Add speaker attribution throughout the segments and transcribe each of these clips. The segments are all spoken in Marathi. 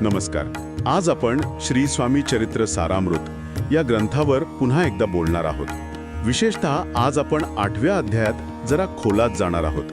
Speaker 1: नमस्कार. आज आपण श्री स्वामी चरित्र सारामृत या ग्रंथावर पुन्हा एकदा बोलणार आहोत. विशेषतः आज आपण आठव्या अध्यायात जरा खोलात जाणार आहोत.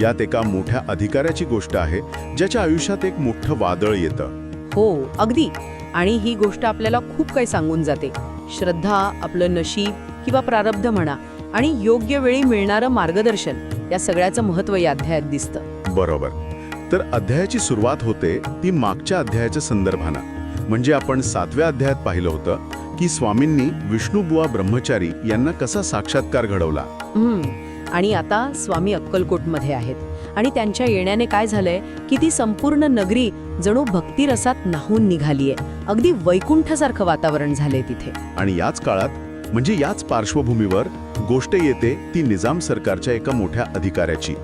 Speaker 1: यात एका मोठ्या अधिकाऱ्याची गोष्ट आहे ज्याच्या आयुष्यात एक मोठं वादळ येतं.
Speaker 2: हो अगदी. आणि ही गोष्ट आपल्याला खूप काही सांगून जाते. श्रद्धा आपलं नशीब किंवा प्रारब्ध म्हणा आणि योग्य वेळी मिळणारं मार्गदर्शन या सगळ्याचं महत्त्व या अध्यायात दिसतं.
Speaker 1: बरोबर. तर अध्यायाची सुरुवात होते ती मागच्या अध्यायाच्या संदर्भानं. म्हणजे आपण सातव्या अध्यायात पाहिलं होतं की स्वामींनी विष्णुबुवा ब्रह्मचारी यांना कसा साक्षात्कार घडवला.
Speaker 2: आणि आता स्वामी अक्कलकोटमध्ये आहेत. आणि त्यांच्या येण्याने काय झालंय की ती संपूर्ण नगरी जणू भक्तिरसात नाहून निघालीये. अगदी वैकुंठासारखं वातावरण झालंय तिथे.
Speaker 1: आणि याच काळात म्हणजे याच पार्श्वभूमीवर गोष्ट येते ती निजाम सरकारच्या एका मोठ्या अधिकाऱ्याची.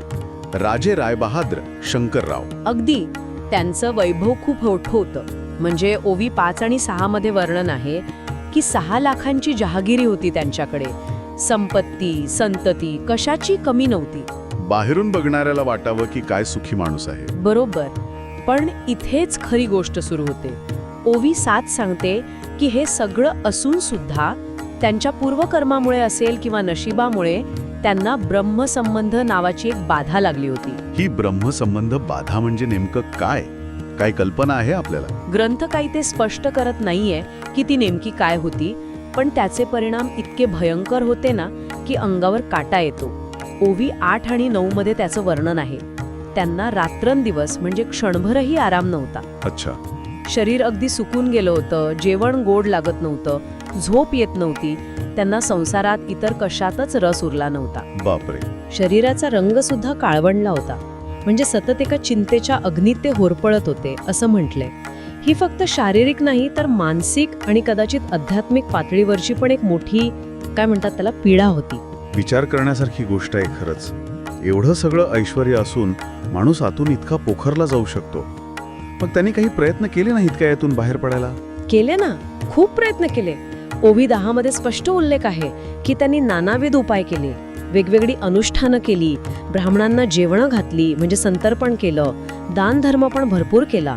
Speaker 1: राजे रायबहाद्र शंकरराव.
Speaker 2: अगदी. त्यांचं वैभव खूप मोठं होतं. म्हणजे ओवी पाच आणि सहा मध्ये वर्णन आहे की सहा लाखांची जहागिरी होती त्यांच्याकडे. संपत्ती संतती कशाची कमी नव्हती.
Speaker 1: बाहेरून बघणाऱ्याला वाटावं की काय सुखी माणूस आहे.
Speaker 2: बरोबर. पण इथेच खरी गोष्ट सुरू होते. ओवी सात सांगते की हे सगळं असून सुद्धा त्यांच्या पूर्वकर्मामुळे असेल किंवा नशिबामुळे त्यांना ब्रह्मसंबंध नावाची एक बाधा लागली होती.
Speaker 1: ही ब्रह्मसंबंध बाधा म्हणजे नेमकं काय? काय कल्पना आहे आपल्याला?
Speaker 2: ग्रंथ काही ते स्पष्ट करत नाहीये की ती नेमकी काय होती पण त्याचे परिणाम इतके भयंकर होते ना की अंगावर काटा येतो. ओवी आठ आणि नऊ मध्ये त्याचं वर्णन आहे. त्यांना रात्रंदिवस म्हणजे क्षणभरही आराम नव्हता.
Speaker 1: अच्छा.
Speaker 2: शरीर अगदी सुकून गेलं होतं जेवण गोड लागत नव्हतं झोप येत नव्हती. त्यांना संसारात इतर कशातच रस उरला नव्हता.
Speaker 1: बापरे.
Speaker 2: शरीराचा रंग सुद्धा काळवंडला होता. म्हणजे सतत एका चिंतेच्या अग्नीत ते होरपळत होते असं म्हटलंय ही फक्त शारीरिक नाही तर मानसिक आणि कदाचित आध्यात्मिक पातळीवरची पण एक मोठी काय म्हणतात त्याला पीडा होती.
Speaker 1: विचार करण्यासारखी गोष्ट आहे खरंच. एवढं सगळं ऐश्वर असून माणूस आतून इतका पोखरला जाऊ शकतो. मग त्यांनी काही प्रयत्न केले नाहीत का यातून बाहेर पडायला?
Speaker 2: केले ना. खूप प्रयत्न केले. ओवी दहा मध्ये स्पष्ट उल्लेख आहे की त्यांनी नानाविध उपाय केले. वेगवेगळी अनुष्ठानं केली ब्राह्मणांना जेवणं घातली म्हणजे संतर्पण केलं दान धर्म पण भरपूर केला.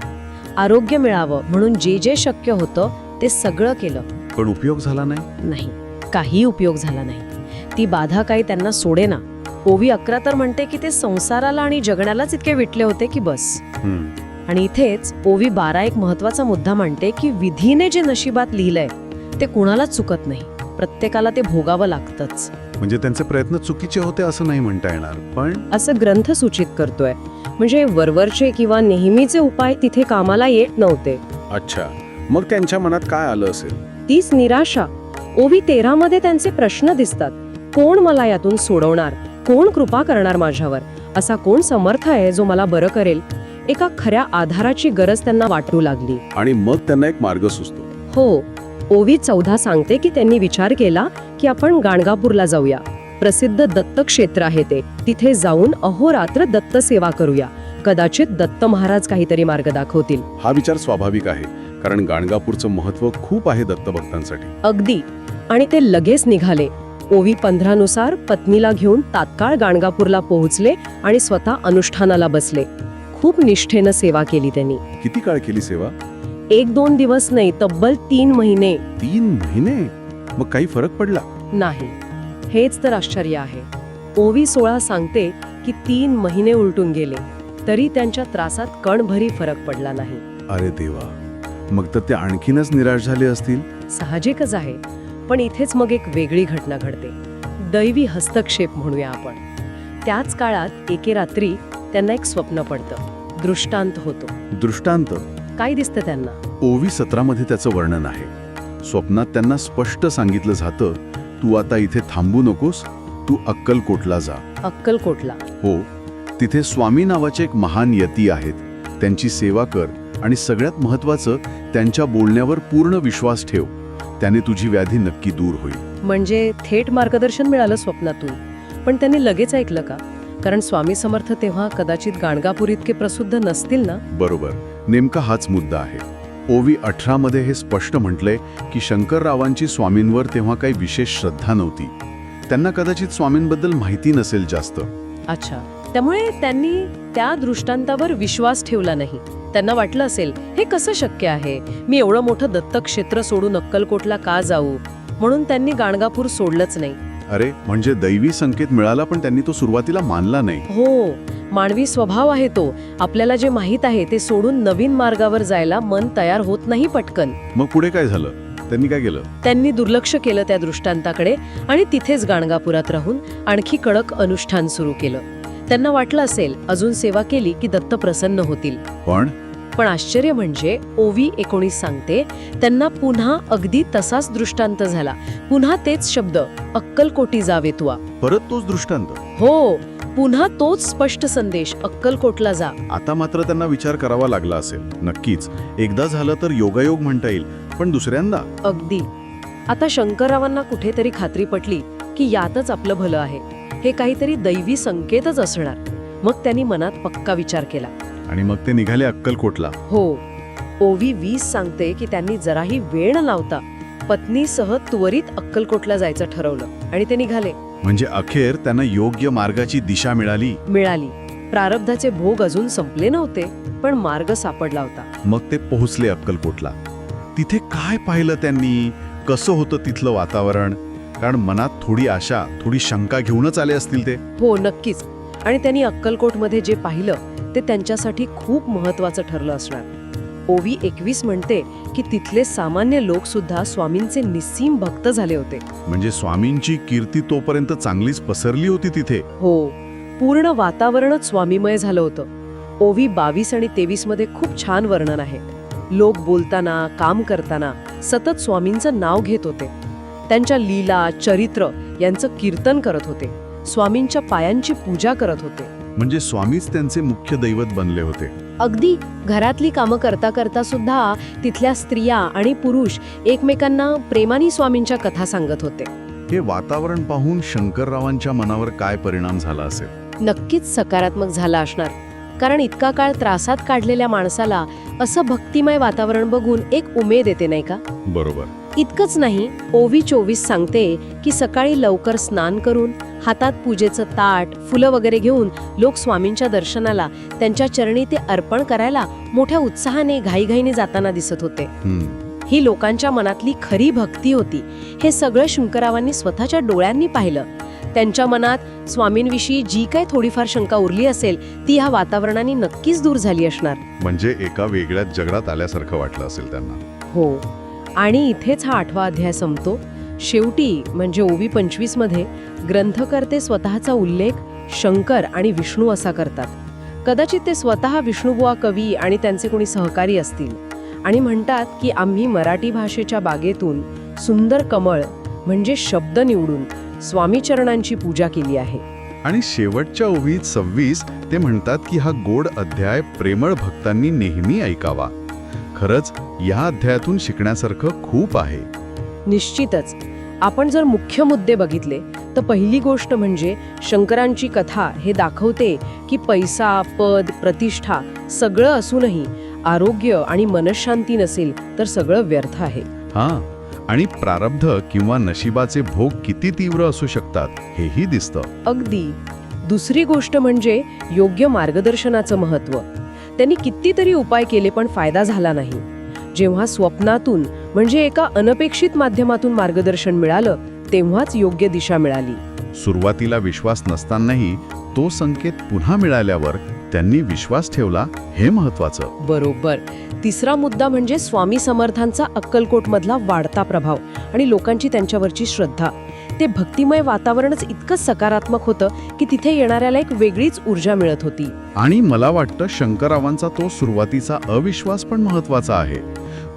Speaker 2: आरोग्य मिळावं म्हणून जे जे शक्य होतं ते सगळं केलं.
Speaker 1: पण उपयोग झाला नाही?
Speaker 2: नाही काही उपयोग झाला नाही. ती बाधा काही त्यांना सोडेना. ओवी अकरा तर म्हणते की ते संसाराला आणि जगण्यालाच इतके विटले होते की बस. आणि इथेच ओवी बारा एक महत्त्वाचा मुद्दा मांडते की विधीने जे नशिबात लिहिलंय ते कुणालाच चुकत नाही. प्रत्येकाला ते भोगावं लागतंच.
Speaker 1: म्हणजे त्यांचे प्रयत्न चुकीचे होते असं नाही म्हणता येणार पण
Speaker 2: असं ग्रंथ सूचित करतोय. म्हणजे वरवरचे किंवा नेहमीचे उपाय तिथे कामाला येत नव्हते.
Speaker 3: अच्छा. मग त्यांच्या मनात काय आलं असेल?
Speaker 2: तीच निराशा. ओवी तेरा मध्ये त्यांचे प्रश्न दिसतात. कोण मला यातून सोडवणार? कोण कृपा करणार माझ्यावर? असा कोण समर्थ आहे जो मला बरं करेल? एका खऱ्या आधाराची गरज त्यांना वाटू लागली.
Speaker 3: आणि मग त्यांना एक मार्ग सुचतो.
Speaker 2: हो. ओवी चौदा सांगते की त्यांनी विचार केला की आपण गाणगापूरला जाऊया. प्रसिद्ध दत्त क्षेत्र आहे ते. तिथे जाऊन अहोरात्र दत्त सेवा करूया. कदाचित दत्त महाराज काहीतरी मार्ग दाखवतील.
Speaker 3: हा विचार स्वाभाविक आहे कारण गाणगापूरचं महत्त्व खूप आहे दत्तभक्तांसाठी.
Speaker 2: अगदी. आणि ते लगेच निघाले. ओवी पंधरानुसार पत्नीला घेऊन तात्काळ गाणगापूरला पोहोचले आणि स्वतः अनुष्ठानाला बसले. खूप निष्ठेनं सेवा केली त्यांनी.
Speaker 3: किती काळ केली सेवा?
Speaker 2: एक दोन दिवस नाही तब्बल तीन महिने.
Speaker 3: तीन महिने? मग काही फरक पडला?
Speaker 2: नाही. हेच तर आश्चर्य आहे. ओवी सोळा सांगते की तीन महिने उलटून गेले तरी त्यांच्या त्रासात कणभरी फरक पडला नाही.
Speaker 1: अरे देवा. मग तर ते आणखीनच निराश झाले असतील.
Speaker 2: साहजिकच आहे. पण इथेच मग एक वेगळी घटना घडते. दैवी हस्तक्षेप म्हणूया आपण. त्याच काळात एके रात्री त्यांना एक स्वप्न पडतं. दृष्टांत होतो.
Speaker 1: दृष्टांत?
Speaker 2: काय दिसतं त्यांना?
Speaker 1: ओवी सतरामध्ये त्याचं वर्णन आहे. स्वप्नात त्यांना स्पष्ट सांगितलं जातं तू आता इथे थांबू नकोस तू अक्कलकोटला जा.
Speaker 2: अक्कलकोटला.
Speaker 1: हो तिथे स्वामी नावाचे एक महान यती आहेत. त्यांची सेवा कर आणि सगळ्यात महत्वाचं त्यांच्या बोलण्यावर पूर्ण विश्वास ठेव. त्याने तुझी व्याधी नक्की दूर होईल.
Speaker 2: म्हणजे थेट मार्गदर्शन मिळालं स्वप्नातून. पण त्यांनी लगेच ऐकलं का? कारण स्वामी समर्थ तेव्हा कदाचित गाणगापूर इतके प्रसिद्ध नसतील ना?
Speaker 1: बरोबर. नेमका हाच मुद्दा आहे. ओवी अठरामध्ये हे स्पष्ट म्हटलंय की शंकररावांची स्वामींवर तेव्हा काही विशेष श्रद्धा नव्हती. त्यांना कदाचित स्वामींबद्दल माहिती नसेल जास्त.
Speaker 2: अच्छा. त्यामुळे त्यांनी त्या दृष्टांतावर विश्वास ठेवला नाही. त्यांना वाटलं असेल हे कसं शक्य आहे? मी एवढं मोठं दत्तक क्षेत्र सोडून अक्कलकोटला का जाऊ? म्हणून त्यांनी गाणगापूर सोडलंच नाही.
Speaker 1: अरे म्हणजे दैवी संकेत मिळाला पण त्यांनी तो सुरुवातीला मानला नाही.
Speaker 2: हो मानवी स्वभाव आहे तो. आपल्याला जे माहीत आहे ते सोडून नवीन मार्गावर जायला मन तयार होत नाही पटकन.
Speaker 1: मग पुढे काय झालं? त्यांनी काय केलं?
Speaker 2: त्यांनी दुर्लक्ष केलं त्या दृष्टांताकडे आणि तिथेच गाणगापुरात राहून आणखी कडक अनुष्ठान सुरू केलं. त्यांना वाटलं असेल अजून सेवा केली की दत्त प्रसन्न होतील.
Speaker 1: पण?
Speaker 2: पण आश्चर्य म्हणजे ओवी एकोणीस सांगते त्यांना पुन्हा अगदी तसाच दृष्टांत झाला. पुन्हा तेच शब्द अक्कलकोटी जावे तुआ.
Speaker 1: परत तोच दृष्टांत?
Speaker 2: हो. पुन्हा तोच स्पष्ट संदेश अक्कलकोटला जा.
Speaker 1: आता मात्र त्यांना विचार करावा लागला असेल. नक्कीच. एकदा झालं तर योगायोग म्हणता येईल पण दुसऱ्यांदा?
Speaker 2: अगदी. आता शंकररावांना कुठेतरी खात्री पटली की यातच आपलं भलं आहे. हे काहीतरी दैवी संकेतच असणार. मग त्यांनी मनात पक्का विचार केला.
Speaker 1: आणि मग ते निघाले अक्कलकोटला.
Speaker 2: हो. ओवी वीस सांगते की त्यांनी जराही वेळ न लावता पत्नीसह त्वरित अक्कलकोटला जायचं ठरवलं आणि ते निघाले.
Speaker 1: म्हणजे अखेर त्यांना योग्य मार्गाची दिशा मिळाली.
Speaker 2: मिळाली. प्रारब्धाचे भोग अजून संपले नव्हते पण मार्ग सापडला होता.
Speaker 1: मग ते पोहोचले अक्कलकोटला. तिथे काय पाहिलं त्यांनी? कसं होतं तिथलं वातावरण? कारण मनात थोडी आशा थोडी शंका घेऊनच आले असतील ते.
Speaker 2: हो नक्कीच. आणि त्यांनी अक्कलकोटमध्ये जे पाहिलं ते त्यांच्यासाठी खूप महत्वाचं ठरलं असणार. ओवी एकवीस म्हणते की तिथले सामान्य लोक सुद्धा स्वामींचे निस्सीम भक्त झाले होते.
Speaker 1: म्हणजे स्वामींची कीर्ती तोपर्यंत चांगलीच पसरली होती तिथे?
Speaker 2: हो. पूर्ण वातावरणच स्वामीमय झालं होतं. ओवी बावीस आणि तेवीसमध्ये खूप छान वर्णन आहे. लोक बोलताना काम करताना सतत स्वामींचं नाव घेत होते. त्यांच्या लीला चरित्र यांचं कीर्तन करत होते. स्वामींच्या पायांची पूजा करत होते.
Speaker 1: म्हणजे स्वामीच त्यांचे मुख्य दैवत बनले होते.
Speaker 2: अगदी घरातली कामं करता करता सुद्धा तिथल्या स्त्रिया आणि पुरुष एकमेकांना प्रेमाने स्वामींच्या कथा सांगत होते.
Speaker 1: हे वातावरण पाहून शंकररावांच्या मनावर काय परिणाम झाला असेल?
Speaker 2: नक्कीच सकारात्मक झाला असणार. कारण इतका काळ त्रासात काढलेल्या माणसाला असं भक्तिमय वातावरण बघून एक उमेद येते नाही का?
Speaker 1: बरोबर.
Speaker 2: इतकंच नाही ओवी चोवीस सांगते की सकाळी लवकर स्नान करून हातात पूजेचं ताट फुलं वगैरे घेऊन लोक स्वामींच्या दर्शनाला त्यांच्या चरणी ते अर्पण करायला मोठ्या उत्साहाने घाईघाईने जाताना दिसत होते. ही लोकांच्या मनातली खरी भक्ती होती. हे सगळं शंकरावांनी स्वतःच्या डोळ्यांनी पाहिलं. त्यांच्या मनात स्वामींविषयी जी काही थोडीफार शंका उरली असेल ती ह्या वातावरणाने नक्कीच दूर झाली असणार.
Speaker 1: म्हणजे एका वेगळ्याच जगरात आल्यासारखं वाटलं असेल त्यांना.
Speaker 2: हो. आणि इथेच हा आठवा अध्याय संपतो. शेवटी म्हणजे ओवी पंचवीसमध्ये ग्रंथकर्ते स्वतःचा उल्लेख शंकर आणि विष्णू असा करतात. कदाचित ते स्वतः विष्णुबुवा कवी आणि त्यांचे कोणी सहकारी असतील. आणि म्हणतात की आम्ही मराठी भाषेच्या बागेतून सुंदर कमळ म्हणजे शब्द निवडून स्वामीचरणांची पूजा केली आहे.
Speaker 1: आणि शेवटच्या ओवीत सव्वीस ते म्हणतात की हा गोड अध्याय प्रेमळ भक्तांनी नेहमी ऐकावा. खरंच या अध्यायातून शिकण्यासारखं खूप आहे.
Speaker 2: निश्चितच. आपण जर मुख्य मुद्दे बघितले तर पहिली गोष्ट म्हणजे शंकरांची कथा हे दाखवते की पैसा पद प्रतिष्ठा सगळं असूनही आरोग्य आणि मनशांती नसेल तर सगळं व्यर्थ आहे.
Speaker 1: हा आणि प्रारब्ध किंवा नशिबाचे भोग किती तीव्र असू शकतात हेही दिसतं.
Speaker 2: अगदी. दुसरी गोष्ट म्हणजे योग्य मार्गदर्शनाचं महत्त्व. त्यांनी कितीतरी उपाय केले पण फायदा झाला नाही. जेव्हा स्वप्नातून म्हणजे एका अनपेक्षित माध्यमातून मार्गदर्शन मिळालं तेव्हाच योग्य दिशा मिळाली.
Speaker 1: सुरुवातीला विश्वास नसतानाही तो संकेत पुन्हा मिळाल्यावर त्यांनी विश्वास ठेवला हे महत्वाचं
Speaker 2: बरोबर. तिसरा मुद्दा म्हणजे स्वामी समर्थांचा अक्कलकोटमधला वाढता प्रभाव आणि लोकांची त्यांच्यावरची श्रद्धा. ते भक्तिमय वातावरणच इतकं सकारात्मक होतं की तिथे येणाऱ्याला एक वेगळीच ऊर्जा मिळत होती.
Speaker 1: आणि मला वाटतं शंकररावांचा तो सुरुवातीचा अविश्वास पण महत्त्वाचा आहे.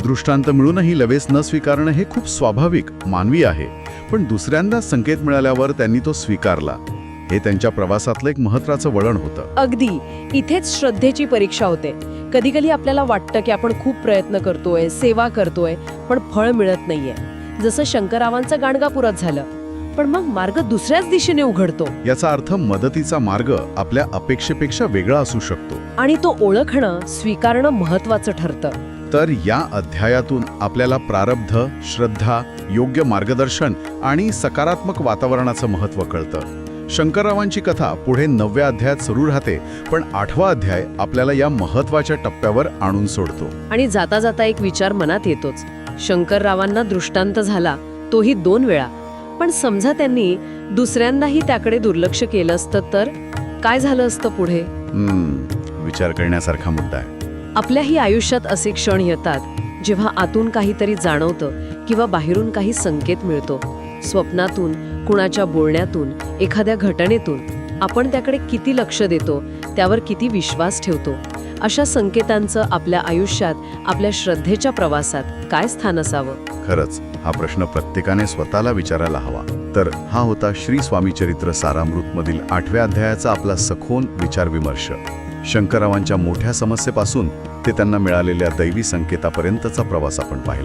Speaker 1: दृष्टांत मिळूनही लवेस न स्वीकारणं हे खूप स्वाभाविक मानवी आहे. पण दुसऱ्यांदा संकेत मिळाल्यावर त्यांनी तो स्वीकारला. हे त्यांच्या प्रवासातलं एक महत्वाचं वळण होतं.
Speaker 2: अगदी. इथेच श्रद्धेची परीक्षा होते. कधी कधी आपल्याला वाटतं की आपण खूप प्रयत्न करतोय सेवा करतोय पण फळ मिळत नाहीये. जसं शंकरावांचं गाणगापुरात झालं. पण मग मार्ग दुसऱ्याच दिशेने उघडतो.
Speaker 1: याचा अर्थ मदतीचा मार्ग आपल्या अपेक्षेपेक्षा वेगळा असू शकतो.
Speaker 2: आणि तो ओळखणं स्वीकारणं महत्वाचं ठरतं.
Speaker 1: तर या अध्यायातून आपल्याला प्रारब्ध श्रद्धा योग्य मार्गदर्शन आणि सकारात्मक वातावरणाचं महत्त्व कळतं. शंकररावांची कथा पुढे नवव्या अध्यायात सुरू राहते पण आठवा अध्याय आपल्याला या महत्त्वाच्या टप्प्यावर आणून सोडतो.
Speaker 2: आणि जाता जाता एक विचार मनात येतोच. शंकररावांना दृष्टांत झाला तोही दोन वेळा. पण समजा त्यांनी दुसऱ्यांदाही त्याकडे दुर्लक्ष केलं असतं तर? काय झालं असतं पुढे?
Speaker 1: हम्म, विचार करण्यासारखा मुद्दा आहे.
Speaker 2: आपल्याही आयुष्यात असे क्षण येतात जेव्हा आतून काहीतरी जाणवतं किंवा बाहेरून काही संकेत मिळतो. स्वप्नातून कुणाच्या बोलण्यातून एखाद्या घटनेतून आपण त्याकडे किती लक्ष देतो त्यावर किती विश्वास ठेवतो? अशा संकेतांचं आपल्या आयुष्यात आपल्या श्रद्धेच्या प्रवासात काय स्थान असावं?
Speaker 1: खरंच हा प्रश्न प्रत्येकाने स्वतःला विचारायला हवा. तर हा होता श्री स्वामी चरित्र सारामृतमधील आठव्या अध्यायाचा आपला सखोल विचार विमर्श. शंकररावांच्या मोठ्या समस्येपासून ते त्यांना मिळालेल्या दैवी संकेतापर्यंतचा प्रवास आपण पाहिला.